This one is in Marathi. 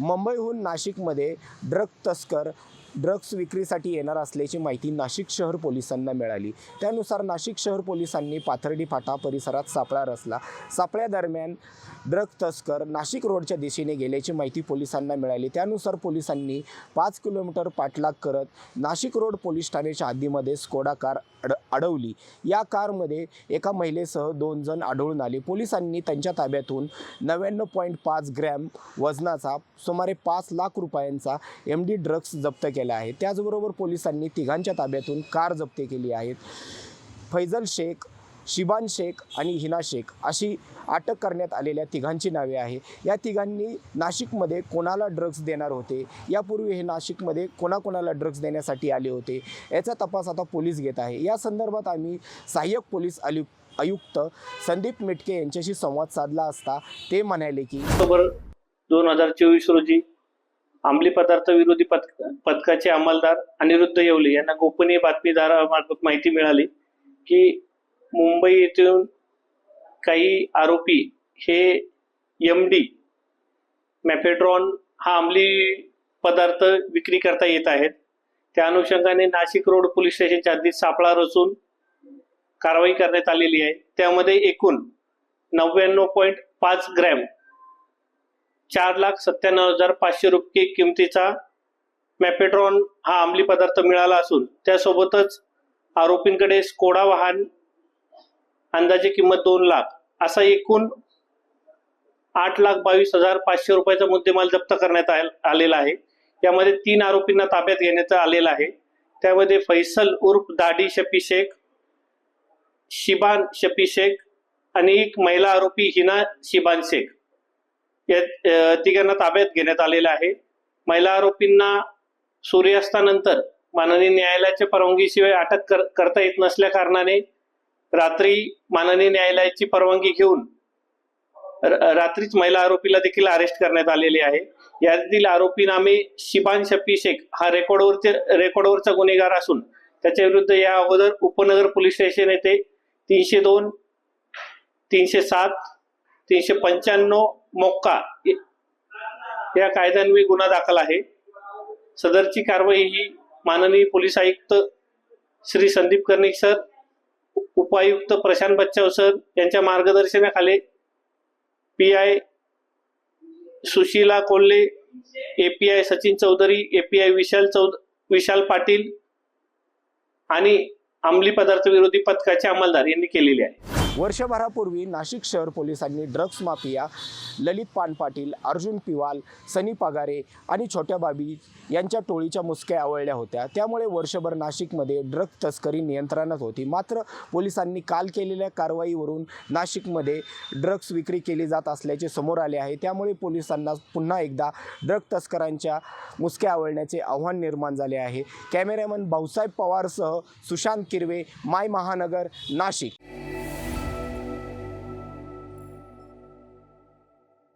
मुंबईहून नाशिकमध्ये ड्रग तस्कर ड्रग्स विक्रीसाठी येणार असल्याची माहिती नाशिक शहर पोलिसांना मिळाली. त्यानुसार नाशिक शहर पोलिसांनी पाथर्डी फाटा परिसरात सापळा रचला. सापळ्यादरम्यान ड्रग तस्कर नाशिक रोडच्या दिशेने गेल्याची माहिती पोलिसांना मिळाली. त्यानुसार पोलिसांनी पाच किलोमीटर पाठलाग करत नाशिक रोड पोलीस ठाण्याच्या हद्दीमध्ये स्कोडा कार अड अडवली. या कारमध्ये एका महिलेसह दोन जण आढळून आले. पोलिसांनी त्यांच्या ताब्यातून नव्याण्णव पॉईंट पाच ग्रॅम वजनाचा सुमारे पाच लाख रुपयांचा एम डी ड्रग्स जप्त केला आहे. त्याचबरोबर पोलिसांनी तिघांच्या ताब्यातून कार जप्त केली आहेत फैजल शेख शिबान शेख आणि हिना शेख अशी अटक करण्यात आलेल्या तिघांची नावे आहे. या तिघांनी नाशिकमध्ये कोणाला ड्रग्ज देणार होते? यापूर्वी हे नाशिकमध्ये कोणाकोणाला ड्रग्ज देण्यासाठी आले होते? याचा तपास आता पोलीस घेत आहे. या संदर्भात आम्ही सहाय्यक पोलीस आयु आयुक्त संदीप मिटके यांच्याशी संवाद साधला असता ते म्हणाले की ऑक्टोबर दोन हजार चोवीस रोजी अंमली पदार्थ विरोधी पथक पथकाचे अंमलदार अनिरुद्ध येवले यांना गोपनीय बातमीदारामार्फत माहिती मिळाली की मुंबई येथून काही आरोपी हे एम डी मॅफेड्रॉन हा अंमली पदार्थ विक्री करता येत आहेत. त्या अनुषंगाने नाशिक रोड पोलीस स्टेशनच्या हद्दीत सापळा रचून कारवाई करण्यात आलेली आहे. त्यामध्ये एकूण नव्याण्णव पॉईंट पाच ग्रॅम चार लाख सत्त्याण्णव हजार पाचशे रुपये किमतीचा मॅपेड्रॉन हा अंमली पदार्थ मिळाला असून त्यासोबतच आरोपींकडे स्कोडा वाहन अंदाजे किंमत दोन लाख. असा एकूण आठ लाख बावीस हजार पाचशे रुपयाचा मुद्देमाल जप्त करण्यात आलेला आहे. यामध्ये तीन आरोपींना ताब्यात घेण्यात आलेला आहे. त्यामध्ये फैसल उर्फ दाडी शफी शेख शिबान शफी शेख आणि एक महिला आरोपी हिना शिबान शेख. या तिघांना ताब्यात घेण्यात आलेला आहे. महिला आरोपींना सूर्यास्तानंतर माननीय न्यायालयाच्या परवानगीशिवाय अटक कर, करता येत नसल्या कारणाने रात्री माननीय न्यायालयाची परवानगी घेऊन र- रात्रीच महिला आरोपीला देखील अरेस्ट करण्यात आलेली आहे. यातील आरोपी नामे शिबान शफी शेख. हा रेकॉर्डवरचे रेकॉर्डवरचा गुन्हेगार असून त्याच्या विरुद्ध या अगोदर उपनगर पोलीस स्टेशन येथे तीनशे दोन तीनशे सात तीनशे पंच्याण्णव मोक्का या कायद्यान्वये गुन्हा दाखल आहे. सदरची कारवाई ही माननीय पोलीस आयुक्त श्री संदीप कर्णिक सर उपायुक्त प्रशांत बच्चाव सर यांच्या मार्गदर्शनाखाली P I Sushila Kolhe API Sachin Chaudhari API Vishal चौध विशाल पाटील आणि अंमली पदार्थ विरोधी पथकाचे अंमलदार यांनी केलेले आहे. वर्षभरापूर्वी नाशिक शहर पोलिसांनी ड्रग्स माफिया ललित पान पाटील अर्जुन पिवाल सनी पगारे आणि छोट्या बाबी यांच्या टोळीच्या मुसक्या आवळल्या होत्या. त्यामुळे वर्षभर नाशिकमध्ये ड्रग तस्करी नियंत्रणात होती. मात्र पोलिसांनी काल केलेल्या कारवाईवरून नाशिकमध्ये ड्रग्स विक्री केली जात असल्याचे समोर आले आहे. त्यामुळे पोलिसांना पुन्हा एकदा ड्रग तस्करांच्या मुसक्या आवळण्याचे आव्हान निर्माण झाले आहे. कॅमेरामन भाऊसाहेब पवारसह सुशांत किरवे माय महानगर नाशिक.